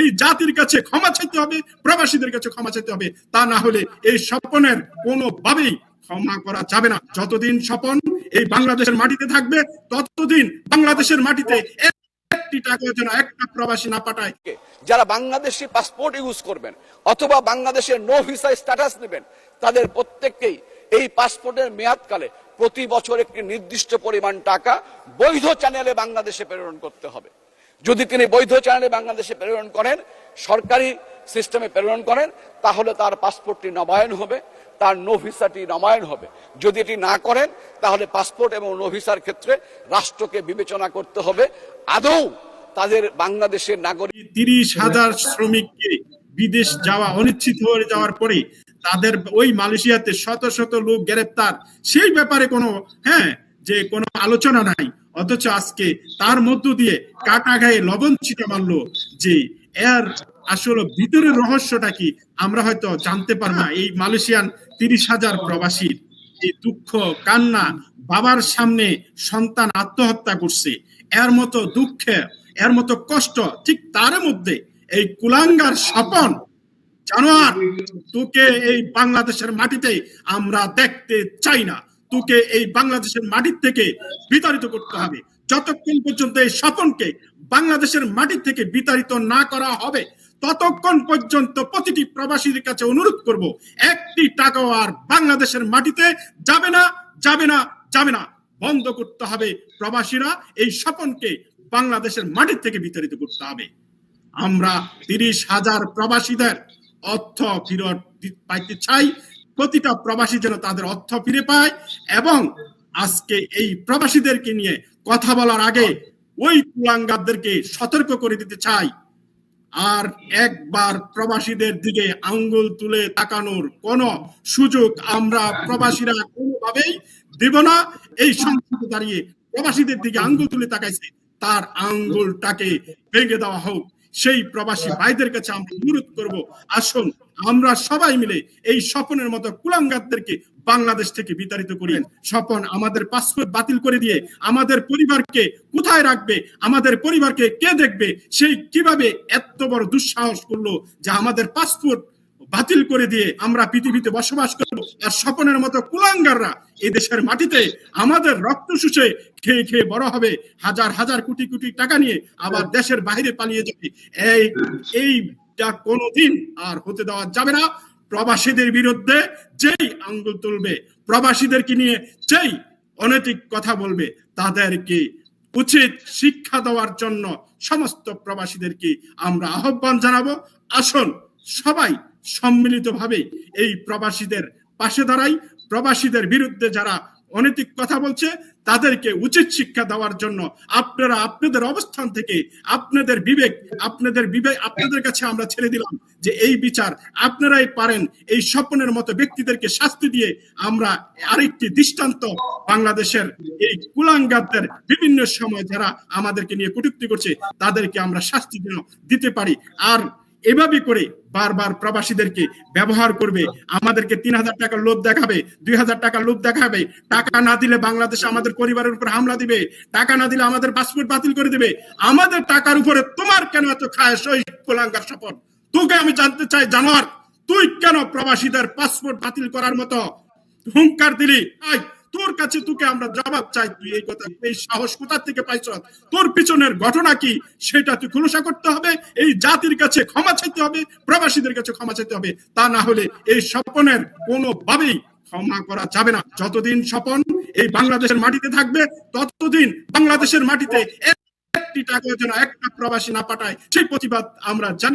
এই জাতির কাছে ক্ষমা চাইতে হবে, প্রবাসীদের কাছে ক্ষমা চাইতে হবে। তা না হলে এই স্বপনের কোনোভাবেই ক্ষমা করা যাবে না। যতদিন স্বপন এই বাংলাদেশের মাটিতে থাকবে, ততদিন বাংলাদেশের মাটিতে একটি টাকা যেন একটা প্রবাসী না পাঠায়। যারা বাংলাদেশি পাসপোর্ট ইউজ করবেন অথবা বাংলাদেশের নো ভিসা স্ট্যাটাস নেবেন, তাদের প্রত্যেককেই এই পাসপোর্টের মেয়াদকালে প্রতি বছর একটি নির্দিষ্ট পরিমাণ টাকা বৈধ চ্যানেলে বাংলাদেশে প্রেরণ করতে হবে। যদি তিনি বৈধ চ্যানেলে বাংলাদেশে প্রেরণ করেন, সরকারি সিস্টেমে প্রেরণ করেন, তাহলে তার পাসপোর্টটি নবায়ন হবে, তার নো ভিসাটি নবায়ন হবে। যদি এটি না করেন, তাহলে পাসপোর্ট এবং নো ভিসার ক্ষেত্রে রাষ্ট্রকে বিবেচনা করতে হবে। আদৌ তাদের বাংলাদেশের নাগরিক তিরিশ হাজার শ্রমিককে বিদেশ যাওয়া অনিশ্চিত হয়ে যাওয়ার পরে তাদের ওই মালয়েশিয়াতে শত শত লোক গ্রেপ্তার। সেই ব্যাপারে কোনো হ্যাঁ যে কোনো আলোচনা নাই। অথচ আজকে তার মধ্য দিয়ে কাটা গায়ে লবণ ছিটা মারলো যে, এর আসলে ভিতরের রহস্যটা কি আমরা হয়তো জানতে পারব না। এই মালয়েশিয়ান তিরিশ হাজার প্রবাসীর এই দুঃখ, কান্না, বাবার সামনে সন্তান আত্মহত্যা করছে, এর মতো দুঃখে, এর মতো কষ্ট, ঠিক তার মধ্যে এই কুলাঙ্গার স্বপন জানোয়ার, তোকে এই বাংলাদেশের মাটিতে আমরা দেখতে চাই না। তোকে এই বাংলাদেশের মাটির থেকে বিতাড়িত করতে হবে। যতক্ষণ পর্যন্ত এই স্বপনকে বাংলাদেশের মাটি থেকে বিতাড়িত না করা হবে, ততক্ষণ পর্যন্ত প্রতিটি প্রবাসীর কাছে অনুরোধ করব, একটি টাকাও আর বাংলাদেশের মাটিতে যাবে না যাবে না যাবে না। বন্ধ করতে হবে প্রবাসীরা, এই স্বপনকে বাংলাদেশের মাটির থেকে বিতাড়িত করতে হবে। আমরা তিরিশ হাজার প্রবাসীদের অর্থ ফেরত পাইতে চাই। প্রতিটা প্রবাসী যেন তাদের অর্থ ফিরে পায় এবং আজকে এই প্রবাসীদেরকে নিয়ে কথা বলার আগে ওই কুলাঙ্গারদেরকে সতর্ক করে দিতে চাই। আর একবার প্রবাসীদের দিকে আঙ্গুল তুলে তাকানোর কোন সুযোগ আমরা প্রবাসীরা কোনোভাবেই দেব না। এই সংসদে দাঁড়িয়ে প্রবাসীদের দিকে আঙ্গুল তুলে তাকাইছে, তার আঙ্গুলটাকে ভেঙে দেওয়া হোক। সেই প্রবাসী ভাইদের কাছে আমরা অনুরোধ করব, আসুন আমরা সবাই মিলে এই স্বপনের মতো কুলাঙ্গারদেরকে বাংলাদেশ থেকে বিতাড়িত করি স্বপন আমাদের পাসপোর্ট বাতিল করে দিয়ে আমাদের পরিবারকে কোথায় রাখবে, আমাদের পরিবারকে কে দেখবে, সেই কীভাবে এত বড় দুঃসাহস করল যে আমাদের পাসপোর্ট বাতিল করে দিয়ে আমরা পৃথিবীতে বসবাস করব। আর স্বপনের মতো কুলাঙ্গাররা এই দেশের মাটিতে আমাদের রক্ত শুষে খেয়ে খেয়ে বড় হবে। হাজার হাজার কোটি কোটি টাকা নিয়ে আবার দেশের বাইরে পালিয়ে যাবে। এই, এইটা কোনোদিন আর হতে দেওয়া যাবে না। প্রবাসীদের বিরুদ্ধে যেই আঙ্গুল তুলবে, প্রবাসীদেরকে নিয়ে যেই অনৈতিক কথা বলবে, তাদেরকে উচিত শিক্ষা দেওয়ার জন্য সমস্ত প্রবাসীদেরকে আমরা আহ্বান জানাব। আসুন সবাই সম্মিলিতভাবে এই প্রবাসীদের পাশে দাঁড়াই, প্রবাসীদের বিরুদ্ধে যারা অনৈতিক কথা বলছে, তাদেরকে উচিত শিক্ষা দেওয়ার জন্য আপনারা আপনাদের অবস্থান থেকে আপনাদের বিবেক আপনাদের বিবেক, আপনাদের কাছে আমরা ছেড়ে দিলাম যে এই বিচার আপনারাই পারেন। এই স্বপ্নের মতো ব্যক্তিদেরকে শাস্তি দিয়ে আমরা আরেকটি দৃষ্টান্ত বাংলাদেশের এই কুলাঙ্গারদের বিভিন্ন সময় যারা আমাদেরকে নিয়ে কটূক্তি করছে, তাদেরকে আমরা শাস্তি দিতে পারি। আর এভাবে করে বারবার প্রবাসীদেরকে ব্যবহার করবে। আমাদেরকে তিন হাজার টাকার লোভ দেখাবে, দুই হাজার টাকার লোভ দেখাবে। টাকা না দিলে বাংলাদেশ আমাদের পরিবারের উপর হামলা দিবে। টাকা না দিলে আমাদের পাসপোর্ট বাতিল করে দিবে। আমাদের টাকার উপরে তোমার কেন এত খায় ওই কোলাঙ্গার শপথ? তোকে আমি জানতে চাই, জানোয়ার, তুই কেন প্রবাসীদের পাসপোর্ট বাতিল করার মতো হুঙ্কার দিলি? তোর কাছে তোকে আমরা জবাব চাই, তুই এই কথা, এই সাহস কোথা থেকে পাইছ? তোর পিছনের ঘটনা কি? সেটা তুই খুলসা করতে হবে, এই জাতির কাছে ক্ষমা চাইতে হবে, প্রবাসীদের কাছে ক্ষমা চাইতে হবে। তা না হলে এই স্বপনের কোনোভাবেই ক্ষমা করা যাবে না। যতদিন স্বপন এই বাংলাদেশের মাটিতে থাকবে, ততদিন বাংলাদেশের মাটিতে একটি টাকা যেন একটা প্রবাসী না পাঠায়, সেই প্রতিবাদ আমরা জানি